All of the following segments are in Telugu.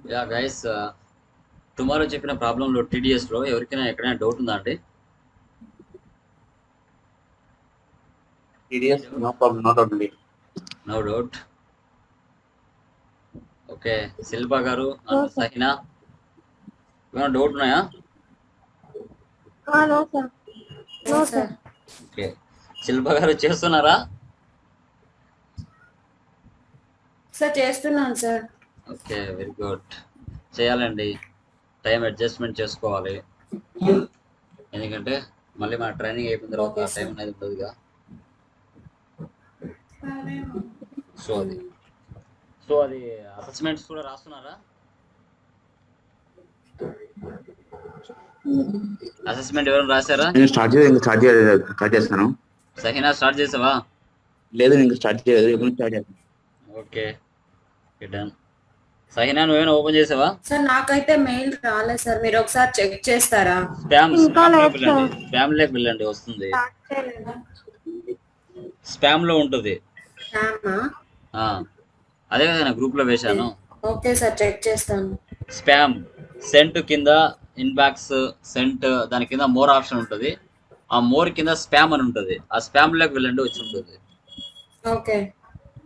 యా గైస్ టుమారో చెప్పిన ప్రాబ్లంలో టీడీఎస్లో ఎవరికైనా ఎక్కడైనా డౌట్ ఉందా అండి? TDS, no problem, no doubt అండి. నో డౌట్ ఓకే శిల్ప గారు సహినా ఏమైనా డౌట్ ఉన్నాయా? నో నో ఓకే శిల్ప గారు చేస్తున్నారా? సార్ చేస్తున్నాను సార్ ఓకే వెరీ గుడ్. చేయాలండి. టైం అడ్జస్ట్మెంట్ చేసుకోవాలి. ఎందుకంటే మళ్ళీ మన ట్రైనింగ్ అయిపోయిన తర్వాత. టైం అనేది ఉండదుగా సో అది. సో అది అసెస్మెంట్స్ కూడా రాస్తున్నారా? అసెస్మెంట్ ఎవరైనా రాశారా? నేను స్టార్ట్ చేయలేదు ఇంకా స్టార్ట్ చేయలేదు స్టార్ట్ చేస్తాను. సహినా స్టార్ట్ చేసావా? లేదు నేను ఇంకా స్టార్ట్ చేయలేదు. ఇప్పుడు స్టార్ట్ చేస్తాను. ఓకే డన్ సహినా నువ్వేమైనా ఓపెన్ చేసావా? సార్ నాకైతే మెయిల్ రాలేదు సార్. మీరు ఒకసారి చెక్ చేస్తారా? స్పామ్ స్పామ్ లేక వెళ్ళండి. వస్తుంది. స్పామ్లో ఉంటుంది. అదే కదా నేను గ్రూప్లో వేశాను. ఓకే సార్ చెక్ చేస్తాను. స్పామ్ సెంట్ కింద ఇన్బాక్స్ సెంట్ దాని కింద మోర్ ఆప్షన్ ఉంటుంది. ఆ మోర్ కింద స్పామ్ అని ఉంటుంది. ఆ స్పామ్లోకి వెళ్ళండి వచ్చి ఉంటుంది. ఓకే.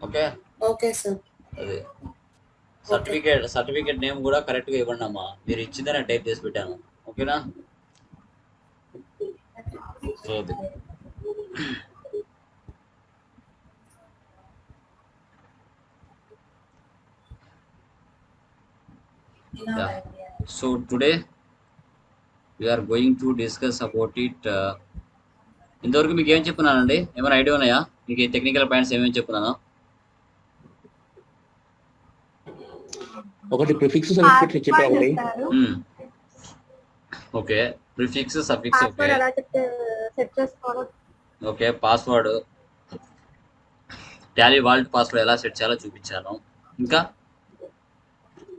ఓకే? Okay sir. అదే. సర్టిఫికేట్ సర్టిఫికేట్ నేమ్ కూడా కరెక్ట్గా ఇవ్వండి అమ్మా మీరు ఇచ్చిందే నేను టైప్ చేసి పెట్టాను. ఓకేనా? So today we're going to discuss about it ఇంతవరకు మీకు ఏం చెప్పున్నానండి? ఏమైనా ఐడియా ఉన్నాయా? మీకు ఈ టెక్నికల్ పాయింట్స్ ఏమేమి చెప్పున్నాను? ఒకటి ప్రిఫిక్స్ సర్టిఫికేట్ చెప్పా ఒకటి okay. Prefix suffix okay. Password Tally vault password ఎలా సెట్ చేయాలో చూపించాను. ఇంకా?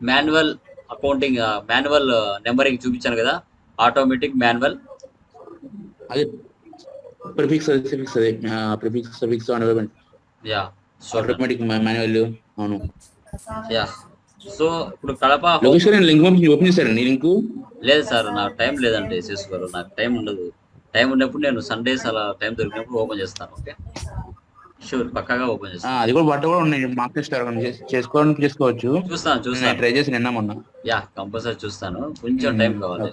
మాన్యువల్ అకౌంటింగ్ మాన్యువల్ నెంబరింగ్ చూపించాను కదా. ఆటోమేటిక్ మాన్యువల్ అది ప్రిఫిక్స్ సర్టిఫిక్స్ అది prefix సర్టిఫిక్స్ and yeah so automatic manual అవును. యా సో ఇప్పుడు కడప లోకేష్ గారు లింక్ పంపించి ఓపెన్ చేశారండి లింక్? లేదు సార్ నాకు టైం లేదండి చేసుకోరు నాకు టైం ఉండదు. టైం ఉన్నప్పుడు నేను సండేస్ అలా టైం దొరికినప్పుడు ఓపెన్ చేస్తాను ఓకే? షూర్ పక్కాగా ఓపెన్ చేస్తాను. అది కూడా బట్ట కూడా ఉన్నాయి. మార్క్ ఇస్తారు చేసుకోవాలని చేసుకోవచ్చు. చూస్తాను చూస్తాను. ట్రై చేసి నిన్న మొన్న. యా కంపల్సరీ చూస్తాను. కొంచెం. టైం కావాలి.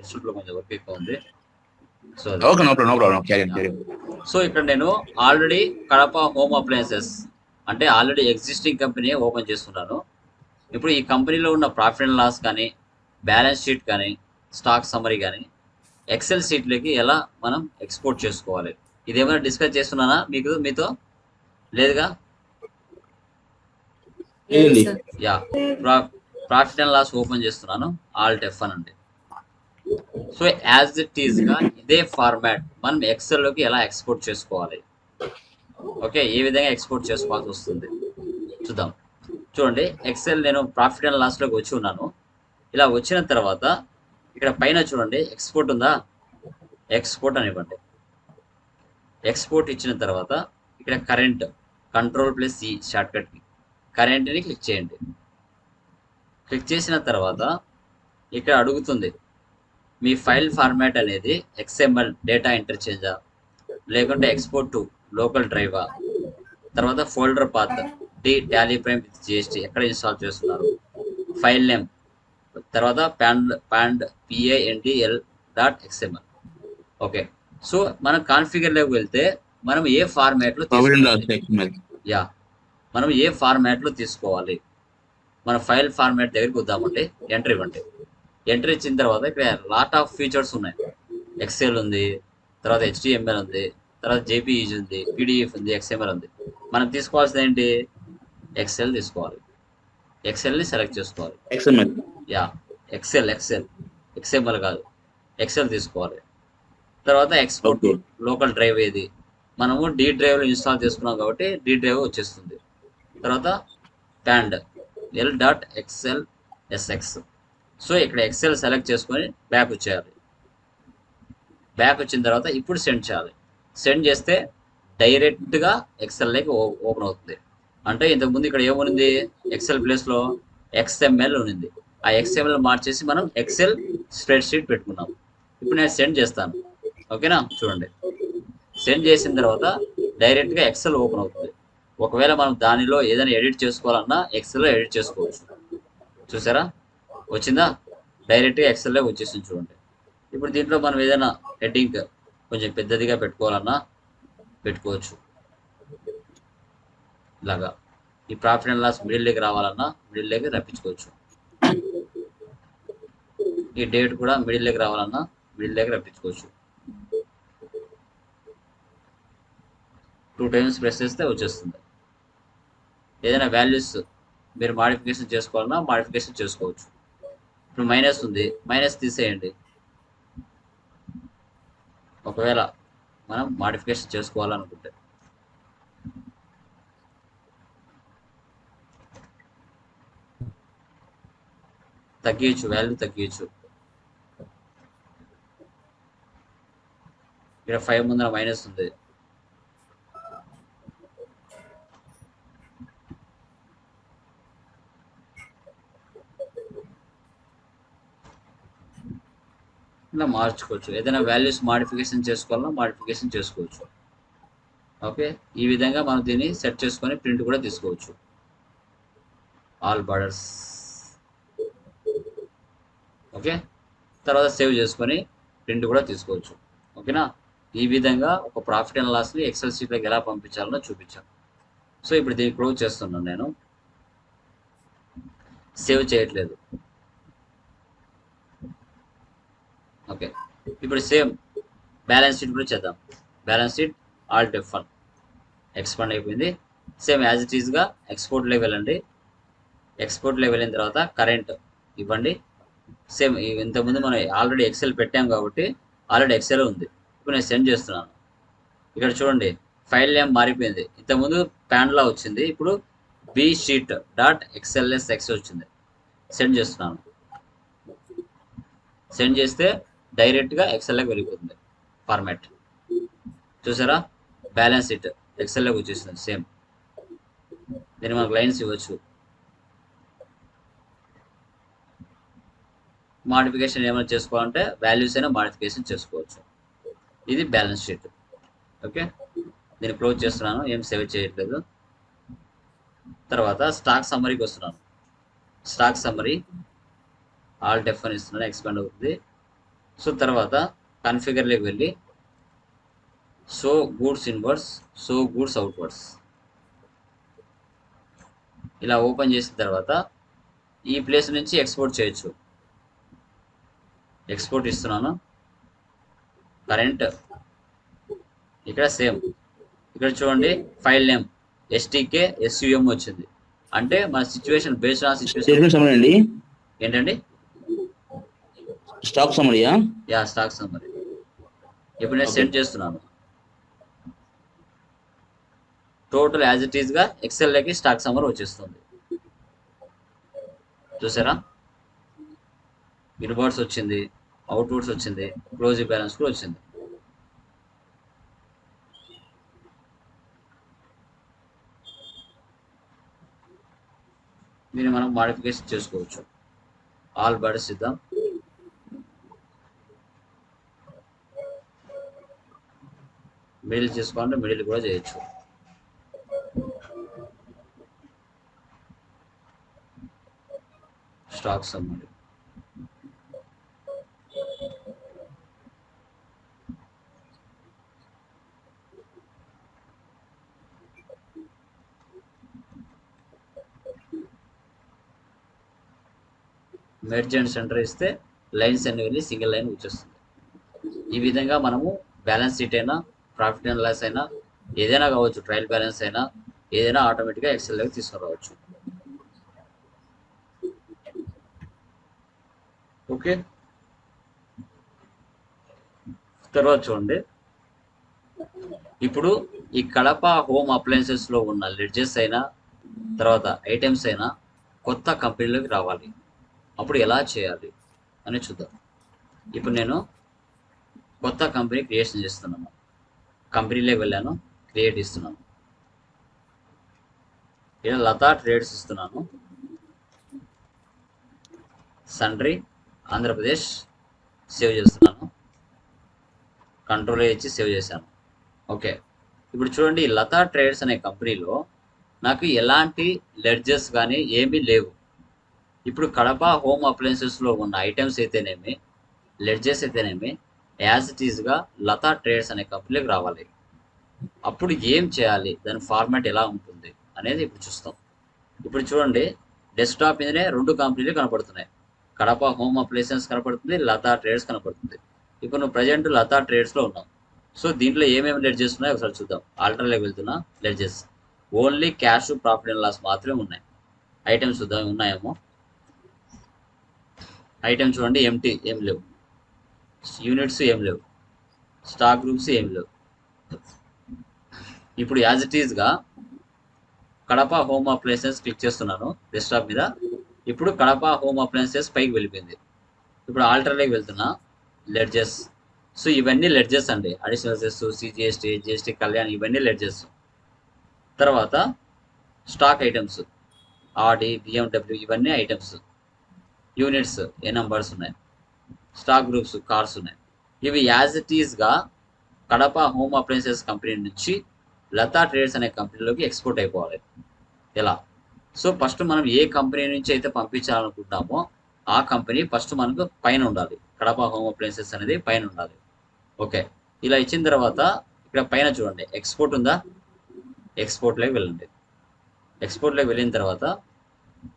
ఇన్స్టిట్యూట్లో కొంచెం వర్క్ ఎక్కువ ఉంది. So okay no problem no problem. Carry carry. So ఇక్కడ నేను ఆల్రెడీ కడప హోమ్ అప్లయన్సెస్ అంటే ఆల్రెడీ ఎగ్జిస్టింగ్ కంపెనీ ఓపెన్ చేస్తున్నాను. ఇప్పుడు ఈ కంపెనీలో ఉన్న ప్రాఫిట్ అండ్ లాస్ కానీ బ్యాలెన్స్ షీట్ కానీ స్టాక్ సమరీ కానీ ఎక్సెల్ షీట్లోకి ఎలా మనం ఎక్స్పోర్ట్ చేసుకోవాలి? ఇది ఏమైనా డిస్కస్ చేస్తున్నానా మీకు మీతో? లేదుగా? Yeah profit and loss open చేస్తున్నాను. ఆల్ టెఫ్ అనండి సో యాజ్ ఇట్ ఈస్గా ఇదే ఫార్మాట్ మనం ఎక్సెల్లోకి ఎలా ఎక్స్పోర్ట్ చేసుకోవాలి? ఓకే ఏ విధంగా ఎక్స్పోర్ట్ చేసుకోవాల్సి వస్తుంది. చూద్దాం. చూడండి ఎక్సెల్ నేను ప్రాఫిట్ అండ్ లాస్ వచ్చి ఉన్నాను. ఇలా వచ్చిన తర్వాత ఇక్కడ పైన చూడండి ఎక్స్పోర్ట్ ఉందా? ఎక్స్పోర్ట్ అనివ్వండి ఎక్స్పోర్ట్ ఇచ్చిన తర్వాత ఇక్కడ కరెంట్ కంట్రోల్ ప్లస్ ఈ షార్ట్కట్కి కరెంట్ని క్లిక్ చేయండి. క్లిక్ చేసిన తర్వాత ఇక్కడ అడుగుతుంది మీ ఫైల్ ఫార్మాట్ అనేది ఎక్స్ఎంఎల్ డేటా ఇంటర్చేంజా లేకుంటే ఎక్స్పోర్ట్ టు లోకల్ డ్రైవా తర్వాత folder path D Tally prime with GST ఎక్కడ ఇన్స్టాల్ చేస్తున్నారు? ఫైల్ నేమ్ తర్వాత ప్యాండ్ ప్యాండ్ P A N D L dot XML. Okay. So మనం కాన్ఫిగర్లోకి వెళ్తే మనం ఏ ఫార్మాట్లో యా. మనం ఏ ఫార్మాట్లో తీసుకోవాలి? మన ఫైల్ ఫార్మాట్ దగ్గరికి వద్దామండి ఎంట్రీ ఇవ్వండి. ఎంట్రీ ఇచ్చిన తర్వాత ఇక్కడ లాట్ ఆఫ్ ఫీచర్స్ ఉన్నాయి. ఎక్సెల్ ఉంది తర్వాత హెచ్డిఎంఎల్ ఉంది తర్వాత జేపీఈజీ ఉంది పీడిఎఫ్ ఉంది ఎక్స్ఎంఎల్ ఉంది. మనం తీసుకోవాల్సింది ఏంటి? ఎక్సెల్ తీసుకోవాలి. ఎక్సెల్ని సెలెక్ట్ చేసుకోవాలి. XML yeah Excel Excel XML కాదు. ఎక్సెల్ తీసుకోవాలి. తర్వాత ఎక్స్పోర్ట్. లోకల్ డ్రైవ్ ఏది? మనము డి డ్రైవ్ ఇన్స్టాల్ చేసుకున్నాం కాబట్టి డి డ్రైవ్ వచ్చేస్తుంది. తర్వాత ప్యాండ్ L dot X L S X so ఇక్కడ ఎక్సెల్ సెలెక్ట్ చేసుకొని బ్యాక్ వచ్చేయాలి. బ్యాక్ వచ్చిన తర్వాత ఇప్పుడు సెండ్ చేయాలి. సెండ్ చేస్తే డైరెక్ట్గా ఎక్సెల్లోకి ఓపెన్ అవుతుంది. అంటే ఇంతకుముందు ఇక్కడ ఏముంది? ఎక్సెల్ ప్లేస్లో ఎక్స్ఎంఎల్ ఉంది ఆ ఎక్స్ఎంఎల్ మార్చేసి మనం ఎక్సెల్ స్ప్రెడ్ షీట్ పెట్టుకున్నాం. ఇప్పుడు నేను సెండ్ చేస్తాను. ఓకేనా చూడండి. సెండ్ చేసిన తర్వాత డైరెక్ట్గా ఎక్సెల్ ఓపెన్ అవుతుంది. ఒకవేళ మనం దానిలో ఏదైనా ఎడిట్ చేసుకోవాలన్నా ఎక్సెల్లో ఎడిట్ చేసుకోవచ్చు. చూసారా? వచ్చిందా? డైరెక్ట్గా ఎక్సెల్లో వచ్చేసింది చూడండి. ఇప్పుడు దీంట్లో మనం ఏదైనా హెడ్డింగ్ కొంచెం పెద్దదిగా పెట్టుకోవాలన్నా పెట్టుకోవచ్చు. ఇలాగా ఈ profit and loss middle leg రావాలన్నా మిడిల్ లెగ్ రప్పించుకోవచ్చు. ఈ డేట్ కూడా మిడిల్ లెగ్ రావాలన్నా మిడిల్ లెగ్ రప్పించుకోవచ్చు. టూ టైమ్స్ ప్రెస్ చేస్తే వచ్చేస్తుంది. ఏదైనా వాల్యూస్ మీరు మాడిఫికేషన్ చేసుకోవాలన్నా మాడిఫికేషన్ చేసుకోవచ్చు. ఇప్పుడు మైనస్ ఉంది. మైనస్ తీసేయండి. ఒకవేళ మనం మాడిఫికేషన్ చేసుకోవాలనుకుంటే. తగ్గించు వాల్యూ తగ్గించు ఇక్కడ ఫైవ్ ముందర మైనస్ ఉంది. ఇలా మార్చుకోవచ్చు. ఏదైనా వాల్యూస్ మాడిఫికేషన్ చేసుకోవాలన్నా మాడిఫికేషన్ చేసుకోవచ్చు. ఓకే ఈ విధంగా మనం దీన్ని సెట్ చేసుకొని ప్రింట్ కూడా తీసుకోవచ్చు. All borders okay? తర్వాత సేవ్ చేసుకొని ప్రింట్ కూడా తీసుకోవచ్చు. ఓకేనా? ఈ విధంగా ఒక ప్రాఫిట్ అండ్ లాస్ని ఎక్సెల్ షీట్లోకి ఎలా పంపించాలనో చూపించాను. సో ఇప్పుడు దీన్ని క్లోజ్ చేస్తున్నాను నేను. సేవ్ చేయట్లేదు. ఓకే. ఇప్పుడు సేమ్ బ్యాలెన్స్ షీట్ కూడా చేద్దాం. బ్యాలెన్స్ షీట్ ఆల్ డిఫన్ ఎక్స్పాండ్ అయిపోయింది. సేమ్ యాజ్ ఇట్ ఈస్గా ఎక్స్పోర్ట్ లెవెల్ అండి. ఎక్స్పోర్ట్ లెవెల్ అయిన తర్వాత కరెంట్ ఇవ్వండి. సేమ్ ఇంతకుముందు మనం ఆల్రెడీ ఎక్సెల్ పెట్టాం కాబట్టి ఆల్రెడీ ఎక్సెల్ ఉంది. ఇప్పుడు నేను సెండ్ చేస్తున్నాను. ఇక్కడ చూడండి ఫైల్ నేమ్ మారిపోయింది. ఇంతకుముందు ప్యాన్లా వచ్చింది ఇప్పుడు B sheet dot X L S X వచ్చింది. సెండ్ చేస్తున్నాను. సెండ్ చేస్తే డైరెక్ట్గా ఎక్సెల్లోకి వెళ్ళిపోతుంది ఫార్మాట్ చూసారా? బ్యాలెన్స్ షీట్ ఎక్సెల్లోకి వచ్చేసింది సేమ్ దీన్ని మనకు లైన్స్ ఇవ్వచ్చు. మాడిఫికేషన్ ఏమైనా చేసుకోవాలంటే వాల్యూస్ అయినా మాడిఫికేషన్ చేసుకోవచ్చు. ఇది బ్యాలెన్స్ షీట్. ఓకే? నేను క్లోజ్ చేస్తున్నాను. ఏం సేవ్ చేయట్లేదు. తర్వాత స్టాక్ సమ్మరీకి వస్తున్నాను. స్టాక్ సమ్మరీ ఆల్ డెఫన్ ఇస్తున్నాను. ఎక్స్పాండ్ అవుతుంది. సో తర్వాత కన్ఫిగర్లోకి వెళ్ళి so goods inwards so goods outwards ఇలా ఓపెన్ చేసిన తర్వాత ఈ ప్లేస్ నుంచి ఎక్స్పోర్ట్ చేయొచ్చు. ఎక్స్పోర్ట్ ఇస్తున్నాను కరెంట్ ఇక్కడ సేమ్. ఇక్కడ చూడండి ఫైల్ నేమ్ ఎస్టీకే ఎస్యుఎం వచ్చింది. అంటే మన situation based on situation summary అండి. ఏంటండి? స్టాక్ సమరీయా యా స్టాక్ సమ్మరీ ఇప్పుడు నేను సెండ్ చేస్తున్నాను. టోటల్ యాజ్ ఇట్ ఈస్గా ఎక్సెల్లోకి స్టాక్ సమ్మర్ వచ్చేస్తుంది. చూసారా? ఇన్వర్డ్స్ వచ్చింది. అవుట్వర్డ్స్ వచ్చింది క్లోజింగ్ బ్యాలెన్స్ కూడా వచ్చింది. దీన్ని మనం మాడిఫికేషన్ చేసుకోవచ్చు. ఆల్ బర్డ్స్ ఇద్దాం మిడిల్ చేసుకోవాలంటే మిడిల్ కూడా చేయొచ్చు. Stocks summary merge and centre ఇస్తే లైన్స్ అన్ని వెళ్ళి సింగిల్ లైన్ వచ్చేస్తుంది. ఈ విధంగా మనము బ్యాలెన్స్ షీట్ అయినా ప్రాఫిట్ అండ్ లాస్ అయినా ఏదైనా కావచ్చు ట్రయల్ బ్యాలెన్స్ అయినా ఏదైనా ఆటోమేటిక్గా ఎక్సెల్లోకి తీసుకురావచ్చు. ఓకే తర్వాత చూడండి. ఇప్పుడు ఈ కడప హోమ్ అప్లయన్సెస్లో ఉన్న లెడ్జెస్ అయినా తర్వాత ఐటమ్స్ అయినా కొత్త కంపెనీలోకి రావాలి. అప్పుడు ఎలా చేయాలి అని చూద్దాం. ఇప్పుడు నేను కొత్త కంపెనీ క్రియేషన్ చేస్తున్నాను. కంపెనీలే వెళ్ళాను క్రియేట్ ఇస్తున్నాను. ఇలా లతా ట్రేడ్స్ ఇస్తున్నాను. సండ్రి ఆంధ్రప్రదేశ్ సేవ్ చేస్తున్నాను. కంట్రోల్ ఇచ్చి సేవ్ చేశాను. ఓకే ఇప్పుడు చూడండి లతా ట్రేడర్స్ అనే కంపెనీలో నాకు ఎలాంటి లెడ్జెస్ కానీ ఏమీ లేవు. ఇప్పుడు కడప హోమ్ అప్లయన్సెస్లో ఉన్న ఐటమ్స్ అయితేనేమి లెడ్జెస్ అయితేనేమి యాజ్ ఇట్ ఈస్గా లతా ట్రేడ్స్ అనే కంపెనీకి రావాలి. అప్పుడు ఏం చేయాలి? దాని ఫార్మాట్ ఎలా ఉంటుంది? అనేది ఇప్పుడు చూస్తాం. ఇప్పుడు చూడండి డెస్క్టాప్ మీదనే రెండు కంపెనీలు కనపడుతున్నాయి. కడప హోమ్ అప్లయన్సెస్ కనపడుతుంది లతా ట్రేడ్స్ కనపడుతుంది. ఇప్పుడు నువ్వు ప్రజెంట్ లతా ట్రేడ్స్లో ఉన్నావు. సో దీంట్లో ఏమేమి లెడ్జెస్ ఉన్నాయో ఒకసారి చూద్దాం. ఆల్టర్లోకి వెళ్తున్నా ledgers only cash profit and loss మాత్రమే ఉన్నాయి. ఐటమ్స్ చూద్దాం ఉన్నాయేమో? ఐటమ్ చూడండి ఎంటీ ఏం లేవు. యూనిట్స్ ఏం లేవు. స్టాక్ గ్రూప్స్ ఏం లేవు. ఇప్పుడు యాజ్ ఇట్ ఈజ్గా కడప హోమ్ అప్లయన్సెస్ క్లిక్ చేస్తున్నాను డెస్క్టాప్ మీద. ఇప్పుడు కడప హోమ్ అప్లయన్సెస్ పైకి వెళ్ళిపోయింది. ఇప్పుడు ఆల్టర్లోకి వెళ్తున్నా లెడ్జెస్ సో ఇవన్నీ లెడ్జెస్ అండి. Additional cess CGST GST Kalyan ఇవన్నీ లెడ్జెస్ తర్వాత స్టాక్ ఐటమ్స్ ఆడి బిఎండబ్ల్యూ ఇవన్నీ ఐటమ్స్ యూనిట్స్ ఏ నంబర్స్ ఉన్నాయి? స్టాక్ గ్రూప్స్ కార్స్ ఉన్నాయి. ఇవి యాజ్ ఇట్ ఈస్గా కడప హోమ్ అప్లయన్సెస్ కంపెనీ నుంచి లతా ట్రేడర్స్ అనే కంపెనీలోకి ఎక్స్పోర్ట్ అయిపోవాలి. ఎలా? సో ఫస్ట్ మనం ఏ కంపెనీ నుంచి అయితే పంపించాలనుకుంటామో ఆ కంపెనీ ఫస్ట్ మనకు పైన ఉండాలి. కడప హోమ్ అప్లయన్సెస్ అనేది పైన ఉండాలి. ఓకే. ఇలా ఇచ్చిన తర్వాత ఇక్కడ పైన చూడండి. ఎక్స్పోర్ట్ ఉందా? ఎక్స్పోర్ట్లోకి వెళ్ళండి. ఎక్స్పోర్ట్లోకి వెళ్ళిన తర్వాత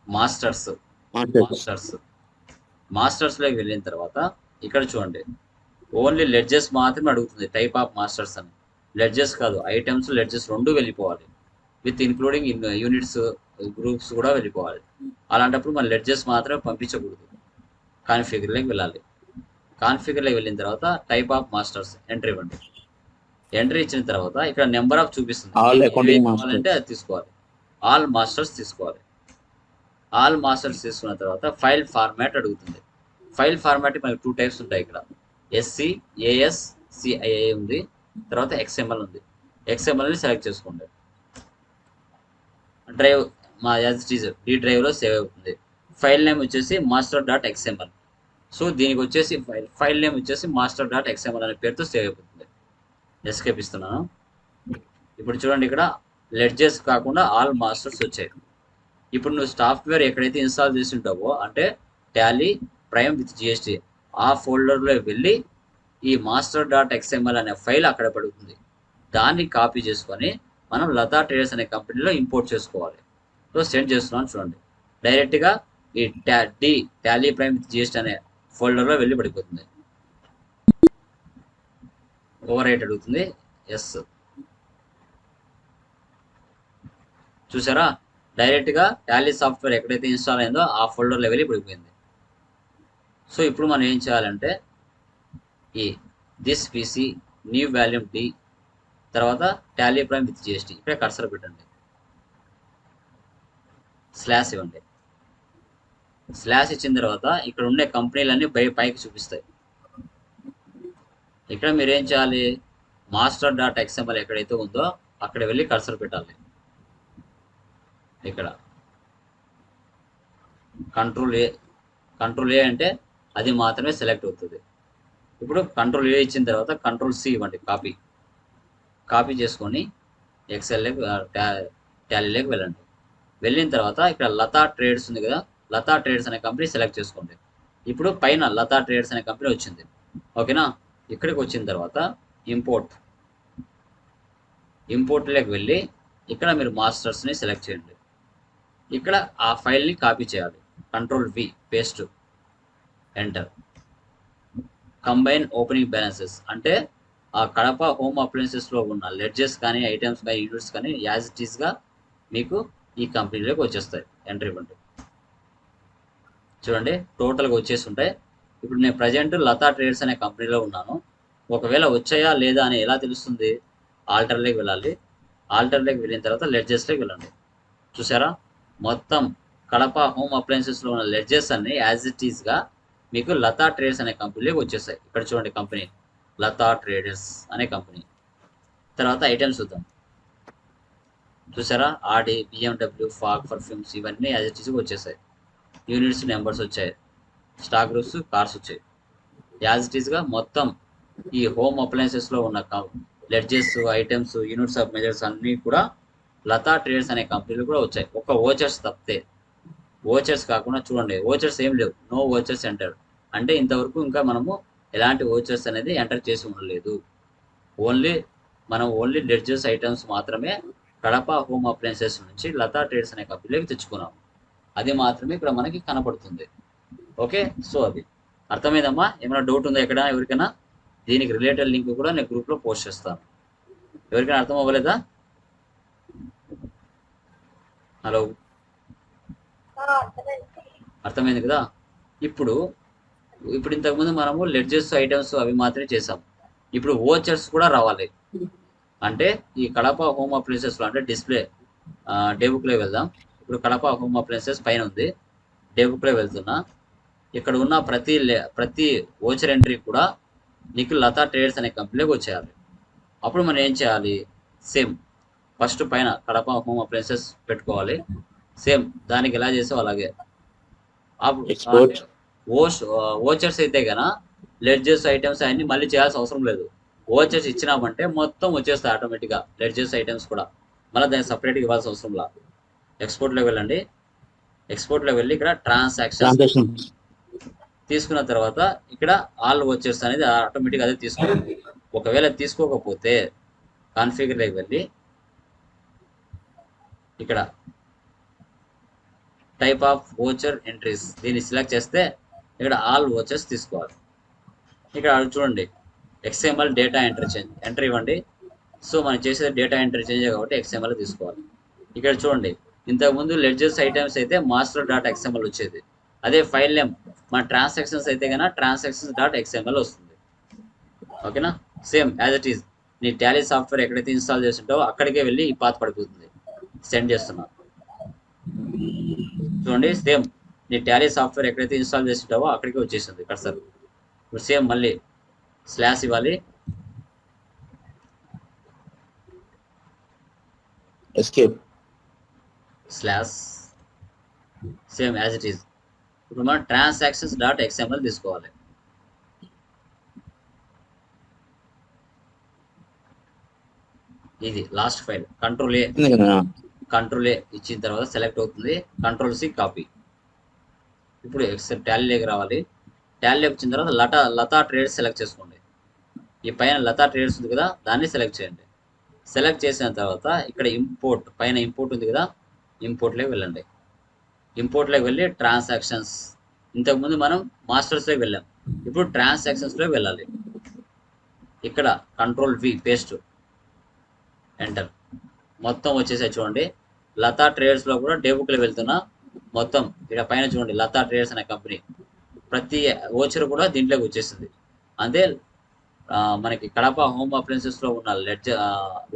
మాస్టర్స్. మాస్టర్స్. మాస్టర్స్లోకి వెళ్ళిన తర్వాత ఇక్కడ చూడండి ఓన్లీ లెడ్జెస్ మాత్రమే అడుగుతుంది టైప్ ఆఫ్ మాస్టర్స్ అని. లెడ్జెస్ కాదు ఐటమ్స్ లెడ్జెస్ రెండు వెళ్ళిపోవాలి. With including in units groups కూడా వెళ్ళిపోవాలి. అలాంటప్పుడు మన లెడ్జెస్ మాత్రమే పంపించకూడదు. కాన్ఫిగర్లోకి వెళ్ళాలి. కాన్ఫిగర్లోకి వెళ్ళిన తర్వాత టైప్ ఆఫ్ మాస్టర్స్ ఎంట్రీ ఇవ్వండి. ఎంట్రీ ఇచ్చిన తర్వాత ఇక్కడ నెంబర్ ఆఫ్ చూపిస్తుంది. కావాలంటే అది తీసుకోవాలి. ఆల్ మాస్టర్స్ తీసుకోవాలి. ఆల్ మాస్టర్స్ తీసుకున్న తర్వాత ఫైల్ ఫార్మాట్ అడుగుతుంది. ఫైల్ ఫార్మాట్ మనకి టూ టైప్స్ ఉంటాయి ఇక్కడ. ఎస్సి ఏఎస్ సిఐఏ ఉంది. తర్వాత ఎక్స్ఎంఎల్ ఉంది. ఎక్స్ఎంఎల్ని సెలెక్ట్ చేసుకోండి. డ్రైవ్ మా యాజ్ ఇట్ ఈజ్ ఈ డ్రైవ్లో సేవ్ అవుతుంది. ఫైల్ నేమ్ వచ్చేసి మాస్టర్ డాట్ ఎక్స్ఎంఎల్ సో దీనికి వచ్చేసి ఫైల్ ఫైల్ నేమ్ వచ్చేసి మాస్టర్ డాట్ ఎక్స్ఎంఎల్ అనే పేరుతో సేవ్ అయిపోతుంది. ఎస్కేప్ ఇస్తున్నాను. ఇప్పుడు చూడండి ఇక్కడ లెడ్జెస్ కాకుండా ఆల్ మాస్టర్స్ వచ్చాయి. ఇప్పుడు నువ్వు సాఫ్ట్వేర్ ఎక్కడైతే ఇన్స్టాల్ చేసి ఉంటావో అంటే టాలీ ప్రైమ్ విత్ జిఎస్టీ ఆ ఫోల్డర్లో వెళ్ళి ఈ మాస్టర్ డాట్ ఎక్స్ఎంఎల్ అనే ఫైల్ అక్కడ పడుతుంది. దాన్ని కాపీ చేసుకొని మనం లతా ట్రేడర్స్ అనే కంపెనీలో ఇంపోర్ట్ చేసుకోవాలి. సో సెండ్ చేస్తున్నాను చూడండి. డైరెక్ట్గా ఈ ట్యా D Tally prime with GST అనే ఫోల్డర్లో వెళ్ళి పడిపోతుంది. ఓవర్ రైట్ అడుగుతుంది. ఎస్. చూసారా? డైరెక్ట్గా టాలీ సాఫ్ట్వేర్ ఎక్కడైతే ఇన్స్టాల్ అయిందో ఆ ఫోల్డర్ లెవెల్ ఇప్పుడు పడిపోయింది సో ఇప్పుడు మనం ఏం చేయాలంటే ఈ this PC new volume D తర్వాత టాలీ ప్రైమ్ విత్ జిఎస్టీ ఇక్కడ కర్సర్ పెట్టండి. స్లాష్ ఇవ్వండి. స్లాష్ ఇచ్చిన తర్వాత ఇక్కడ ఉండే కంపెనీలన్నీ బై పైకి చూపిస్తాయి. ఇక్కడ మీరు ఏం చేయాలి? మాస్టర్ డాట్ ఎక్స్ఎంఎల్ ఎక్కడైతే ఉందో అక్కడ వెళ్ళి కర్సర్ పెట్టాలి. ఇక్కడ. కంట్రోల్ ఏ కంట్రోల్ ఏ అంటే అది మాత్రమే సెలెక్ట్ అవుతుంది. ఇప్పుడు కంట్రోల్ ఏ ఇచ్చిన తర్వాత కంట్రోల్ సి ఇవ్వండి కాపీ కాపీ చేసుకొని ఎక్సెల్లోకి ట్యాలీలోకి వెళ్ళండి. వెళ్ళిన తర్వాత ఇక్కడ లతా ట్రేడ్స్ ఉంది కదా లతా ట్రేడ్స్ అనే కంపెనీ సెలెక్ట్ చేసుకోండి. ఇప్పుడు పైన లతా ట్రేడ్స్ అనే కంపెనీ వచ్చింది. ఓకేనా? ఇక్కడికి వచ్చిన తర్వాత ఇంపోర్ట్ ఇంపోర్ట్లోకి వెళ్ళి ఇక్కడ మీరు మాస్టర్స్ని సెలెక్ట్ చేయండి. ఇక్కడ ఆ ఫైల్ని కాపీ చేయాలి. Control V paste enter combine opening balances అంటే ఆ కడప హోమ్ అప్లయన్సెస్లో ఉన్న లెడ్జెస్ కానీ ఐటమ్స్ కానీ యూనిట్స్ కానీ యాజ్ ఇట్ ఈస్గా మీకు ఈ కంపెనీలోకి వచ్చేస్తాయి ఎంట్రీ ఇవ్వండి చూడండి టోటల్గా వచ్చేసి ఉంటాయి. ఇప్పుడు నేను ప్రజెంట్ లతా ట్రేడ్స్ అనే కంపెనీలో ఉన్నాను. ఒకవేళ వచ్చాయా లేదా అని ఎలా తెలుస్తుంది? ఆల్టర్లోకి వెళ్ళాలి. ఆల్టర్లోకి వెళ్ళిన తర్వాత లెడ్జెస్లోకి వెళ్ళండి. చూసారా? మొత్తం కడప హోమ్ అప్లయన్సెస్లో ఉన్న లెడ్జెస్ అన్ని యాజ్ ఇట్ ఈస్గా మీకు లతా ట్రేడర్స్ అనే కంపెనీలోకి వచ్చేసాయి ఇక్కడ చూడండి కంపెనీ లతా ట్రేడర్స్ అనే కంపెనీ తర్వాత ఐటమ్స్ చూద్దాం. చూసారా? ఆడి బిఎండబ్ల్యూ ఫాగ్ పర్ఫ్యూమ్స్ ఇవన్నీ యాజ్ ఇట్ ఈస్గా వచ్చేసాయి యూనిట్స్ నెంబర్స్ వచ్చాయి. స్టాక్ గ్రూప్స్ కార్స్ వచ్చాయి. యాజ్ ఇట్ ఈస్గా మొత్తం ఈ హోమ్ అప్లయన్సెస్లో ఉన్న ledgers items units of measures అన్నీ కూడా లతా ట్రేడర్స్ అనే కంపెనీలు కూడా వచ్చాయి. ఒక ఓచర్స్ తప్పితే ఓచర్స్ కాకుండా చూడండి ఓచర్స్ ఏం లేవు. నో ఓచర్స్ ఎంటర్ అంటే ఇంతవరకు ఇంకా మనము ఎలాంటి ఓచర్స్ అనేది ఎంటర్ చేసి ఉండలేదు. ఓన్లీ మనం ఓన్లీ లెడ్జెస్ ఐటమ్స్ మాత్రమే కడప హోమ్ అప్లయన్సెస్ నుంచి లతా ట్రేడర్స్ అనే కంపెనీలోకి తెచ్చుకున్నాం అది మాత్రమే ఇక్కడ మనకి కనపడుతుంది. ఓకే సో అది. అర్థమైందమ్మా? ఏమైనా డౌట్ ఉందా ఎక్కడ? ఎవరికైనా? దీనికి రిలేటెడ్ లింక్ కూడా నేను గ్రూప్లో పోస్ట్ చేస్తాను. ఎవరికైనా అర్థం అవ్వలేదా? హలో. అర్థమైంది. కదా? ఇప్పుడు ఇప్పుడు ఇంతకుముందు మనము లెడ్జెస్ ఐటమ్స్ అవి మాత్రమే చేసాం ఇప్పుడు ఓచర్స్ కూడా రావాలి. అంటే ఈ కడప హోమ్ అప్లయన్సెస్లో అంటే డిస్ప్లే డే బుక్లో వెళ్దాం. ఇప్పుడు కడప హోమ్ అప్లయన్సెస్ పైన ఉంది. డే బుక్లో వెళ్తున్నా. ఇక్కడ ఉన్న ప్రతి లే- ప్రతి ఓచర్ ఎంట్రీ కూడా నీకు లతా ట్రేడర్స్ అనే కంపెనీలోకి వచ్చేయాలి. అప్పుడు మనం ఏం చేయాలి? సేమ్. ఫస్ట్ పైన కడప హోమ్ అప్లయన్సెస్ పెట్టుకోవాలి. సేమ్ దానికి ఎలా చేసావు అలాగే. ఓచర్స్ అయితే గన లెడ్జెస్ ఐటమ్స్ అన్ని మళ్ళీ చేయాల్సిన అవసరం లేదు. ఓచర్స్ ఇచ్చినామంటే మొత్తం వచ్చేస్తాయి ఆటోమేటిక్గా లెడ్జెస్ ఐటమ్స్ కూడా. మళ్ళీ దానికి సపరేట్గా ఇవ్వాల్సిన అవసరం లా. ఎక్స్పోర్ట్లోకి వెళ్ళండి. ఎక్స్పోర్ట్లోకి వెళ్ళి ఇక్కడ ట్రాన్సాక్షన్ తీసుకున్న తర్వాత ఇక్కడ ఆల్ వచ్చేస్ అనేది ఆటోమేటిక్ అదే తీసుకుంటుంది ఒకవేళ తీసుకోకపోతే కాన్ఫిగర్లోకి వెళ్ళి ఇక్కడ. టైప్ ఆఫ్ ఓచర్ ఎంట్రీస్ దీన్ని సెలెక్ట్ చేస్తే ఇక్కడ ఆల్ ఓచర్స్ తీసుకోవాలి. ఇక్కడ చూడండి. XML data enter change enter ఇవ్వండి. సో మనం చేసేది డేటా ఎంటర్ చేంజ్ కాబట్టి ఎక్స్ఎంఎల్ తీసుకోవాలి. ఇక్కడ చూడండి. ఇంతకుముందు లెడ్జర్స్ ఐటమ్స్ అయితే మాస్టర్ డాట్ ఎక్స్ఎంఎల్ వచ్చేది. అదే ఫైల్ నేమ్ మన ట్రాన్సాక్షన్స్ అయితే కనుక ట్రాన్సాక్షన్స్ డాట్ ఎక్స్ఎంఎల్ వస్తుంది. ఓకేనా సేమ్ యాజ్ ఇట్ ఈస్ నీ టాలీ సాఫ్ట్వేర్ ఎక్కడైతే ఇన్స్టాల్ చేస్తుంటావో అక్కడికే వెళ్ళి ఈ పాత పడిపోతుంది. సెండ్ చేస్తున్నా చూడండి సేమ్ నీ టాలీ సాఫ్ట్వేర్ ఎక్కడైతే ఇన్స్టాల్ చేస్తుంటావో అక్కడికే వచ్చేసింది కర్సర్. ఇప్పుడు సేమ్ మళ్ళీ స్లాష్ ఇవ్వాలి. Escape slash. Same as it is ఇప్పుడు మనం ట్రాన్సాక్షన్స్ డాట్ ఎక్స్ఎంఎల్ తీసుకోవాలి. ఇది last file control A control A ఇచ్చిన తర్వాత సెలెక్ట్ అవుతుంది కంట్రోల్ సి కాపీ ఇప్పుడు ఎక్సెల్ ట్యాలీకి రావాలి. ట్యాలీ వచ్చిన తర్వాత లతా లతా ట్రేడ్స్ సెలెక్ట్ చేసుకోండి. ఈ పైన లతా ట్రేడ్స్ ఉంది కదా దాన్ని సెలెక్ట్ చేయండి. సెలెక్ట్ చేసిన తర్వాత ఇక్కడ ఇంపోర్ట్ పైన ఇంపోర్ట్ ఉంది కదా ఇంపోర్ట్లోకి వెళ్ళండి. ఇంపోర్ట్లోకి వెళ్ళి ట్రాన్సాక్షన్స్ ఇంతకుముందు మనం మాస్టర్స్లోకి వెళ్ళాం. ఇప్పుడు ట్రాన్సాక్షన్స్లోకి వెళ్ళాలి. ఇక్కడ కంట్రోల్ వి పేస్ట్ ఎంటర్ మొత్తం వచ్చేసాయి చూడండి. లతా ట్రేడర్స్లో కూడా డే వెళ్తున్న మొత్తం. ఇక్కడ పైన చూడండి లతా ట్రేడర్స్ అనే కంపెనీ. ప్రతి ఓచర్ కూడా దీంట్లోకి వచ్చేసింది అంతే మనకి కడప హోమ్ అప్లయన్సెస్లో ఉన్న లెడ్జ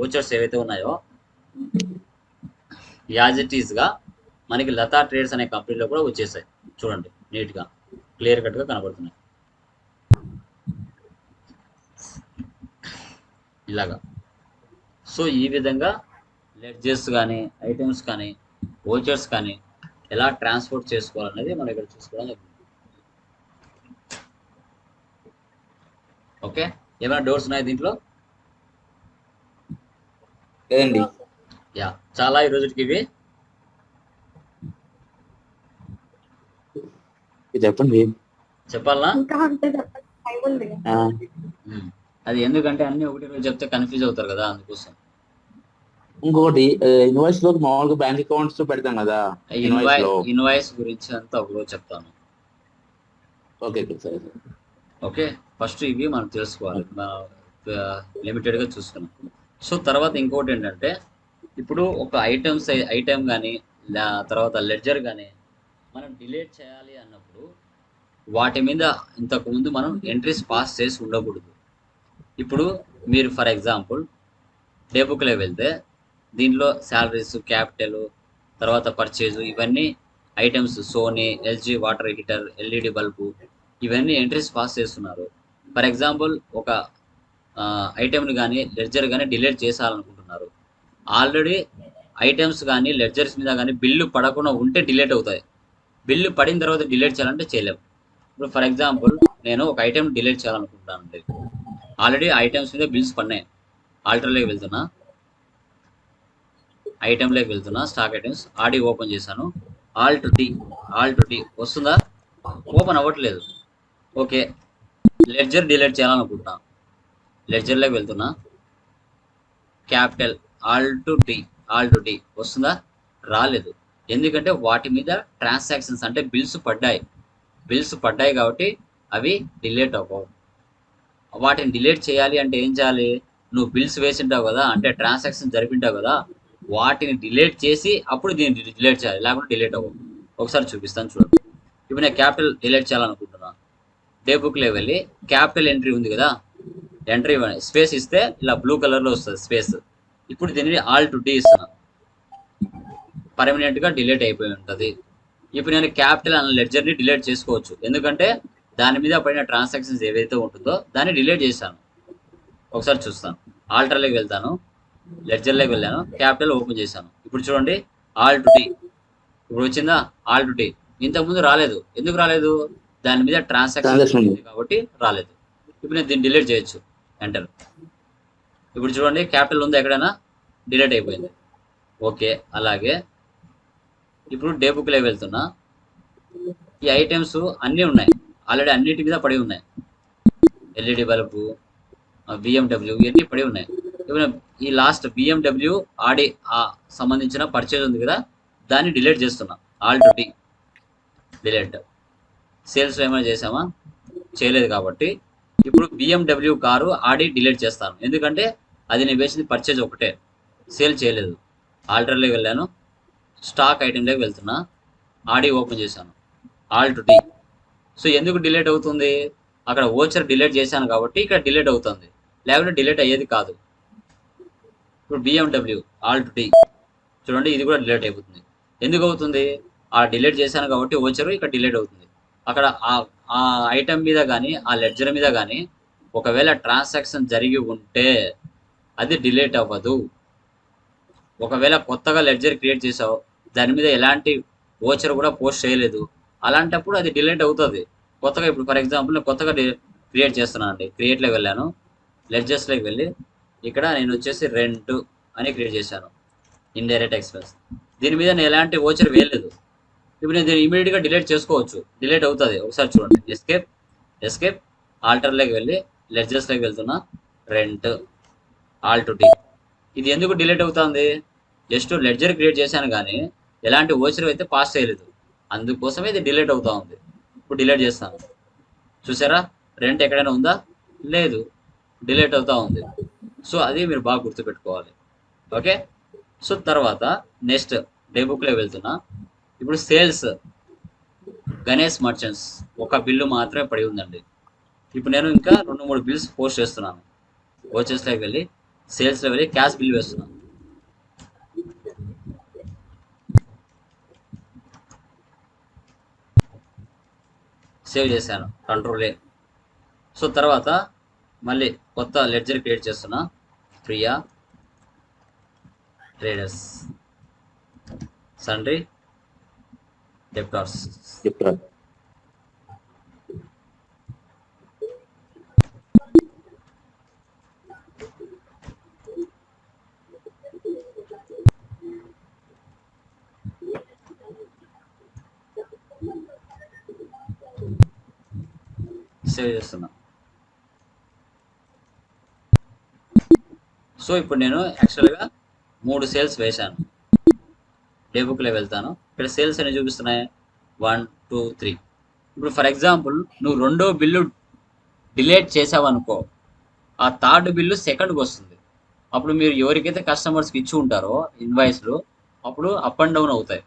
ఓచర్స్ ఏవైతే ఉన్నాయో యాజ్ ఇట్ మనకి లతా ట్రేడర్స్ అనే కంపెనీలో కూడా వచ్చేసాయి. చూడండి నీట్గా క్లియర్ కట్గా కనబడుతున్నాయి. ఇలాగా. సో ఈ విధంగా లెడ్జెస్ కానీ ఐటమ్స్ కానీ ఓచర్స్ కానీ ఎలా ట్రాన్స్పోర్ట్ చేసుకోవాలనేది మనం ఇక్కడ చూసుకోవడం జరుగుతుంది. ఓకే ఏమైనా డౌట్స్ ఉన్నాయి దీంట్లో? లేదండి. యా చాలా ఈ రోజుకి ఇవి. ఇది చెప్పండి చెప్పాలా ఉమ్. అది ఎందుకంటే అన్ని ఒకటి రోజు చెప్తే కన్ఫ్యూజ్ అవుతారు కదా అందుకోసం. ఇంకొకటి ఇన్వాయిస్లో మామూలుగా బ్యాంక్ అకౌంట్స్ పెడతాం కదా ఇన్వాయిస్ గురించి అంతా ఒకరోజు చెప్తాను. ఓకే సరే ఓకే? ఫస్ట్ ఇవి మనం తెలుసుకోవాలి. లిమిటెడ్గా చూసుకున్నాం. సో తర్వాత ఇంకోటి ఏంటంటే ఇప్పుడు ఒక ఐటమ్స్ ఐటమ్ కానీ తర్వాత లెడ్జర్ కానీ మనం డిలీట్ చేయాలి అన్నప్పుడు వాటి మీద ఇంతకు ముందు మనం ఎంట్రీస్ పాస్ చేసి ఉండకూడదు. ఇప్పుడు మీరు ఫర్ ఎగ్జాంపుల్ డే బుక్లో వెళ్తే దీంట్లో శాలరీస్ క్యాపిటల్ తర్వాత పర్చేజ్ ఇవన్నీ items Sony LG water heater LED bulb ఇవన్నీ ఎంట్రీస్ పాస్ చేస్తున్నారు. ఫర్ ఎగ్జాంపుల్ ఒక ఐటెంని కానీ లెడ్జర్ కానీ డిలీట్ చేసాలనుకుంటున్నారు ఆల్రెడీ ఐటమ్స్ కానీ లెడ్జర్స్ మీద కానీ బిల్లు పడకుండా ఉంటే డిలీట్ అవుతాయి. బిల్లు పడిన తర్వాత డిలీట్ చేయాలంటే చేయలేము ఇప్పుడు ఫర్ ఎగ్జాంపుల్ నేను ఒక ఐటెం డిలీట్ చేయాలనుకుంటున్నాను ఆల్రెడీ ఐటమ్స్ మీద బిల్స్ పడినాయి. ఆల్టర్లోకి వెళ్తున్నా. ఐటెంలోకి వెళ్తున్నా స్టాక్ ఐటమ్స్ ఆడి ఓపెన్ చేశాను. Alt D alt D వస్తుందా? ఓపెన్ అవ్వట్లేదు. ఓకే. లెడ్జర్ డిలీట్ చేయాలనుకుంటున్నా. లెడ్జర్లోకి వెళ్తున్నా. Capital alt D alt D వస్తుందా? రాలేదు. ఎందుకంటే వాటి మీద ట్రాన్సాక్షన్స్ అంటే బిల్స్ పడ్డాయి. బిల్స్ పడ్డాయి కాబట్టి అవి డిలేట్ అవ్వవు. వాటిని డిలేట్ చేయాలి అంటే ఏం చేయాలి? నువ్వు బిల్స్ వేసింటావు కదా అంటే ట్రాన్సాక్షన్ జరిపింటావు కదా వాటిని డిలీట్ చేసి అప్పుడు దీన్ని డిలీట్ చేయాలి. లేకుంటే డిలీట్ అవ్వవు. ఒకసారి చూపిస్తాను చూడండి ఇప్పుడు నేను క్యాపిటల్ డిలీట్ చేయాలనుకుంటున్నాను డే బుక్లో వెళ్ళి క్యాపిటల్ ఎంట్రీ ఉంది కదా? ఎంట్రీ స్పేస్ ఇస్తే ఇలా బ్లూ కలర్లో వస్తుంది స్పేస్. ఇప్పుడు దీన్ని ఆల్ టు డి ఇస్తున్నాను పర్మనెంట్గా డిలీట్ అయిపోయి ఉంటుంది. ఇప్పుడు నేను క్యాపిటల్ అన్న లెడ్జర్ని డిలీట్ చేసుకోవచ్చు. ఎందుకంటే దాని మీద పడిన ట్రాన్సాక్షన్స్ ఏవైతే ఉంటుందో దాన్ని డిలీట్ చేశాను. ఒకసారి చూస్తాను. ఆల్టర్లోకి వెళ్తాను. లెడ్జర్లోకి వెళ్ళాను. క్యాపిటల్ ఓపెన్ చేశాను. ఇప్పుడు చూడండి ఆల్ టు టీ ఇప్పుడు వచ్చిందా? ఆల్ టు టీ ఇంతకుముందు రాలేదు. ఎందుకు రాలేదు? దాని మీద ట్రాన్సాక్షన్ కాబట్టి రాలేదు. ఇప్పుడు నేను దీన్ని డిలీట్ చేయొచ్చు. ఎంటర్ ఇప్పుడు చూడండి క్యాపిటల్ ఉందా ఎక్కడైనా? డిలీట్ అయిపోయింది. ఓకే అలాగే. ఇప్పుడు డే బుక్లో వెళ్తున్నా. ఈ ఐటమ్స్ అన్నీ ఉన్నాయి. ఆల్రెడీ అన్నిటి మీద పడి ఉన్నాయి. ఎల్ఈడి బల్బు బిఎండబ్ల్యూ ఇవన్నీ పడి ఉన్నాయి. ఈ లాస్ట్ బిఎండబ్ల్యూ ఆడి ఆ సంబంధించిన పర్చేజ్ ఉంది కదా దాన్ని డిలీట్ చేస్తున్నా. ఆల్ టు డిలీట్ సేల్స్ ఏమైనా చేసామా చేయలేదు కాబట్టి. ఇప్పుడు బిఎండబ్ల్యూ కారు ఆడి డిలీట్ చేస్తాను. ఎందుకంటే అది నేను వేసింది పర్చేజ్ ఒకటే. సేల్ చేయలేదు. ఆల్టర్లోకి వెళ్ళాను. స్టాక్ ఐటెంలోకి వెళ్తున్నా. ఆడి ఓపెన్ చేశాను. ఆల్ టు సో ఎందుకు డిలీట్ అవుతుంది? అక్కడ ఓచర్ డిలీట్ చేశాను కాబట్టి ఇక్కడ డిలీట్ అవుతుంది. లేకుంటే డిలీట్ అయ్యేది కాదు. ఇప్పుడు బిఎండబ్ల్యూ ఆల్ టు టీ చూడండి ఇది కూడా డిలీట్ అయిపోతుంది. ఎందుకు అవుతుంది? ఆ డిలీట్ చేశాను కాబట్టి ఓచర్ ఇక్కడ డిలీట్ అవుతుంది. అక్కడ ఆ ఐటమ్ ఐటెం మీద కానీ ఆ లెడ్జర్ మీద కానీ ఒకవేళ ట్రాన్సాక్షన్ జరిగి ఉంటే అది డిలీట్ అవ్వదు. ఒకవేళ కొత్తగా లెడ్జర్ క్రియేట్ చేసావు దాని మీద ఎలాంటి ఓచర్ కూడా పోస్ట్ చేయలేదు. అలాంటప్పుడు అది డిలీట్ అవుతుంది. కొత్తగా ఇప్పుడు ఫర్ ఎగ్జాంపుల్ నేను కొత్తగా క్రియేట్ చేస్తున్నాను అండి క్రియేట్లోకి వెళ్ళాను. లెడ్జర్స్లోకి వెళ్ళి ఇక్కడ నేను వచ్చేసి రెంట్ అని క్రియేట్ చేశాను ఇండైరెక్ట్ ఎక్స్పెన్స్ దీని మీద నేను ఎలాంటి ఓచర్ వేయలేదు. ఇప్పుడు నేను దీన్ని ఇమీడియట్గా డిలీట్ చేసుకోవచ్చు. డిలీట్ అవుతుంది. ఒకసారి చూడండి. ఎస్కేప్ ఎస్కేప్ ఆల్టర్లోకి వెళ్ళి లెడ్జర్స్లోకి వెళ్తున్నా రెంట్ ఆల్ టు టీ ఇది ఎందుకు డిలీట్ అవుతుంది? జస్ట్ లెడ్జర్ క్రియేట్ చేశాను కానీ ఎలాంటి ఓచర్ అయితే పాస్ చేయలేదు. అందుకోసమే ఇది డిలీట్ అవుతా ఉంది. ఇప్పుడు డిలీట్ చేస్తాను. చూసారా? రెంట్ ఎక్కడైనా ఉందా? లేదు. డిలీట్ అవుతా ఉంది. సో అది మీరు బాగా గుర్తుపెట్టుకోవాలి. ఓకే? సో తర్వాత నెక్స్ట్ డే బుక్లో వెళ్తున్నా. ఇప్పుడు సేల్స్. గణేష్ మర్చెంట్స్. ఒక బిల్లు మాత్రమే పడి ఉందండి. ఇప్పుడు నేను ఇంకా రెండు మూడు బిల్స్ పోస్ట్ చేస్తున్నాను. ఓచెస్లోకి వెళ్ళి సేల్స్లో వెళ్ళి క్యాష్ బిల్ వేస్తున్నాను. సేవ్ చేశాను. కంట్రోలే సో తర్వాత మళ్ళీ కొత్త లెడ్జర్ క్రియేట్ చేస్తున్నా. Priya traders sundry debtors save చేస్తున్నా. సో ఇప్పుడు నేను యాక్చువల్గా మూడు సేల్స్ వేశాను. డే బుక్లో వెళ్తాను. ఇక్కడ సేల్స్ అనేవి చూపిస్తున్నాయి? వన్ టూ త్రీ ఇప్పుడు ఫర్ ఎగ్జాంపుల్ నువ్వు రెండో బిల్లు డిలేట్ చేసావనుకో ఆ థర్డ్ బిల్లు సెకండ్కి వస్తుంది. అప్పుడు మీరు ఎవరికైతే కస్టమర్స్కి ఇచ్చి ఉంటారో ఇన్వాయిస్లు అప్పుడు అప్ అండ్ డౌన్ అవుతాయి.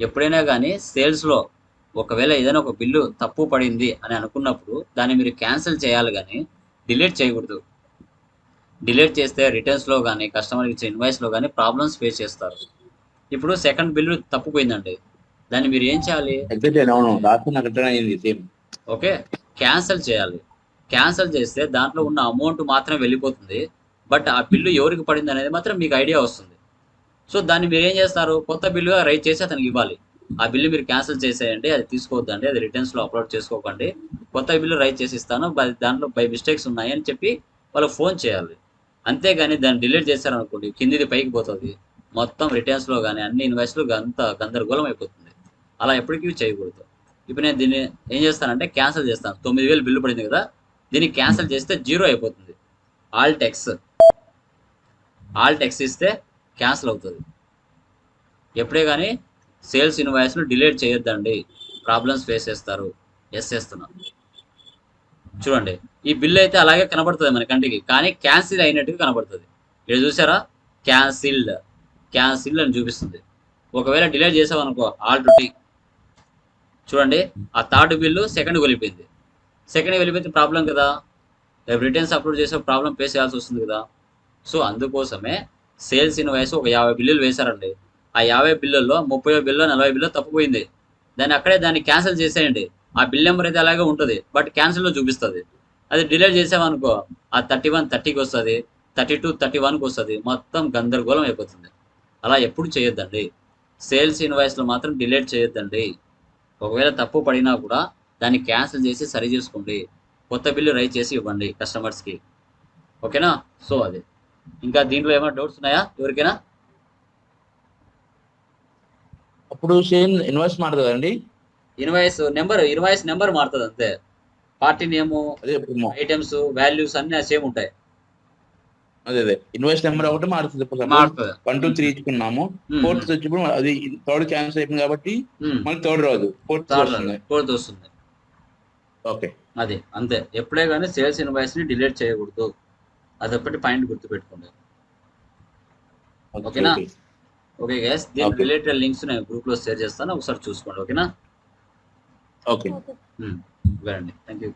ఎప్పుడైనా కానీ సేల్స్లో ఒకవేళ ఏదైనా ఒక బిల్లు తప్పు పడింది అని అనుకున్నప్పుడు దాన్ని మీరు క్యాన్సిల్ చేయాలి కానీ డిలీట్ చేయకూడదు. డిలీట్ చేస్తే రిటర్న్స్లో కానీ కస్టమర్కి ఇచ్చే ఇన్వాయిస్లో కానీ ప్రాబ్లమ్స్ ఫేస్ చేస్తారు. ఇప్పుడు సెకండ్ బిల్లు తప్పుపోయిందండి. దాన్ని మీరు ఏం చేయాలి? ఓకే. క్యాన్సిల్ చేయాలి. క్యాన్సిల్ చేస్తే దాంట్లో ఉన్న అమౌంట్ మాత్రం వెళ్ళిపోతుంది. బట్ ఆ బిల్లు ఎవరికి పడింది అనేది మాత్రం మీకు ఐడియా వస్తుంది. సో దాన్ని మీరు ఏం చేస్తారు? కొత్త బిల్లుగా రైట్ చేసి అతనికి ఇవ్వాలి. ఆ బిల్లు మీరు క్యాన్సిల్ చేసేయండి అది తీసుకోవద్దండి అది రిటర్న్స్లో అప్లోడ్ చేసుకోకండి. కొత్త బిల్లు రైట్ చేసి ఇస్తాను దాంట్లో బై మిస్టేక్స్ ఉన్నాయి అని చెప్పి వాళ్ళకి ఫోన్ చేయాలి. అంతేగాని దాన్ని డిలీట్ చేశారనుకోండి కిందిది పైకి పోతుంది. మొత్తం రిటర్న్స్లో కానీ అన్ని ఇన్వాయిస్లు అంత గందరగోళం అయిపోతుంది. అలా ఎప్పటికీ చేయకూడదు. ఇప్పుడు నేను దీన్ని ఏం చేస్తానంటే క్యాన్సిల్ చేస్తాను. తొమ్మిది వేలు బిల్లు పడింది కదా దీన్ని క్యాన్సిల్ చేస్తే జీరో అయిపోతుంది. ఆల్ టెక్స్ ఆల్ టెక్స్ ఇస్తే క్యాన్సిల్ అవుతుంది. ఎప్పుడే కానీ సేల్స్ ఇన్వాయిస్ను డిలీట్ చేయొద్దండి. ప్రాబ్లమ్స్ ఫేస్ చేస్తారు. ఎస్ చేస్తున్నాను చూడండి. ఈ బిల్ అయితే అలాగే కనబడుతుంది మన కంటికి కానీ క్యాన్సిల్ అయినట్టుగా కనబడుతుంది. ఇక్కడ చూసారా? క్యాన్సిల్డ్. క్యాన్సిల్డ్ అని చూపిస్తుంది. ఒకవేళ డిలే చేసామనుకో ఆల్ చూడండి ఆ థర్డ్ బిల్లు సెకండ్ వెళ్ళిపోయింది. సెకండ్ వెళ్ళిపోతే ప్రాబ్లం కదా? రేపు రిటర్న్స్ అప్లోడ్ చేసే ప్రాబ్లం ఫేస్ చేయాల్సి వస్తుంది కదా? సో అందుకోసమే సేల్స్ ఇన్వాయిస్ ఒక యాభై బిల్లులు వేశారండి. ఆ యాభై బిల్లుల్లో ముప్పై బిల్లు నలభై బిల్లు తప్పిపోయింది. దాన్ని అక్కడే దాన్ని క్యాన్సిల్ చేసేయండి. ఆ బిల్ నెంబర్ అయితే అలాగే ఉంటుంది బట్ క్యాన్సిల్లో చూపిస్తుంది. అది డిలే చేసామనుకో ఆ థర్టీ వన్ థర్టీకి వస్తుంది థర్టీ టూ థర్టీ వన్కి వస్తుంది మొత్తం గందరగోళం అయిపోతుంది. అలా ఎప్పుడు చేయొద్దండి. సేల్స్ ఇన్వాయిస్లో మాత్రం డిలేట్ చేయొద్దండి. ఒకవేళ తప్పు పడినా కూడా దాన్ని క్యాన్సిల్ చేసి సరి చేసుకోండి. కొత్త బిల్లు రైజ్ చేసి ఇవ్వండి కస్టమర్స్కి. ఓకేనా? సో అది. ఇంకా దీంట్లో ఏమైనా డౌట్స్ ఉన్నాయా? ఎవరికైనా? అప్పుడు సేమ్ ఇన్వెస్ట్ మారుతుంది కదండి. ఇన్వాయిస్ నెంబర్ ఇన్వాయిస్ నెంబర్ మారుతుంది అంతే. పార్టీ నేము ఐటమ్స్ వాల్యూస్ అన్ని సేమ్ ఉంటాయి. అదే అదే. ఇన్వెస్ట్ నెంబర్ ఒకటి మారుతుంది వన్ టూ త్రీ ఇచ్చుకున్నాము. ఫోర్త్ వచ్చినప్పుడు అది థర్డ్ క్యాన్సిల్ అయిపోయింది కాబట్టి మనకి థర్డ్ రాదు. ఫోర్త్ ఫోర్త్ వస్తుంది. ఓకే అది అంతే. ఎప్పుడే కానీ సేల్స్ ఇన్వాయిస్ని డిలీట్ చేయకూడదు. అదొకటి పాయింట్ గుర్తుపెట్టుకోండి. ఓకేనా? ఓకే గైస్ దీని. రిలేటెడ్ లింక్స్ నేను గ్రూప్లో షేర్ చేస్తాను. ఒకసారి చూసుకోండి. ఓకేనా ఓకే వెరండి థ్యాంక్ యూ